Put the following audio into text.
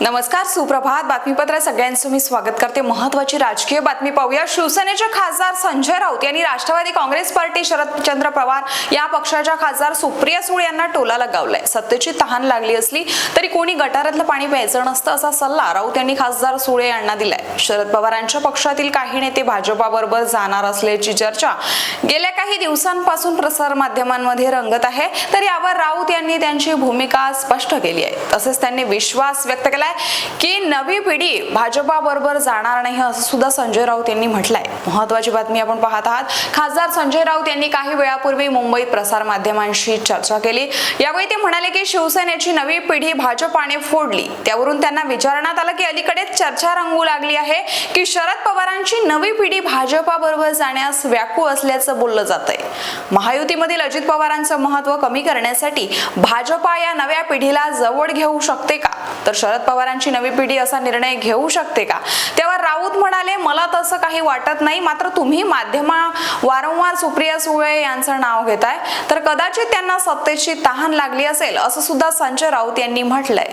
नमस्कार सुप्रभात. बातमीपत्र सगळ्यांचं मी स्वागत करते. महत्वाची राजकीय बातमी पाहूया. शिवसेनेचे खासदार संजय राऊत यांनी राष्ट्रवादी काँग्रेस पार्टी शरदचंद्र पवार या पक्षाच्या खासदार सुप्रिया सुळे यांना टोला लगावलाय. सत्तेची तहान लागली असली तरी कोणी गटारातलं पाणी प्यायचं नसतं असा सल्ला राऊत यांनी खासदार सुळे यांना दिलाय. शरद पवारांच्या पक्षातील काही नेते भाजपाबरोबर जाणार असल्याची चर्चा गेल्या काही दिवसांपासून प्रसार माध्यमांमध्ये रंगत आहे. तर यावर राऊत यांनी त्यांची भूमिका स्पष्ट केली आहे. तसेच त्यांनी विश्वास व्यक्त केला केलाय की नवी पिढी भाजपा बरोबर जाणार नाही असं सुद्धा संजय राऊत यांनी म्हटलंय. महत्वाची बातमी आपण पाहत आहात. खासदार संजय राऊत यांनी काही वेळापूर्वी मुंबईत प्रसार माध्यमांशी चर्चा केली. यावेळी ते म्हणाले की शिवसेनेची नवी पिढी भाजपाने फोडली. त्यावरून त्यांना विचारण्यात आलं की अलीकडेच चर्चा रंगू लागली आहे की शरद पवारांची नवी पिढी भाजपा बरोबर जाण्यास व्याकुळ असल्याचं बोललं जात आहे महायुतीमधील अजित पवारांचं महत्त्व कमी करण्यासाठी भाजपा या नव्या पिढीला जवळ घेऊ शकते का? तर शरद पवार पवारांची नवी पिढी असा निर्णय घेऊ शकते का? तेव्हा राऊत म्हणाले मला तसं काही वाटत नाही मात्र तुम्ही माध्यमा वारंवार सुप्रिया सुळे यांचं नाव घेताय तर कदाचित त्यांना सत्तेची तहान लागली असेल असं सुद्धा संजय राऊत यांनी म्हटलंय.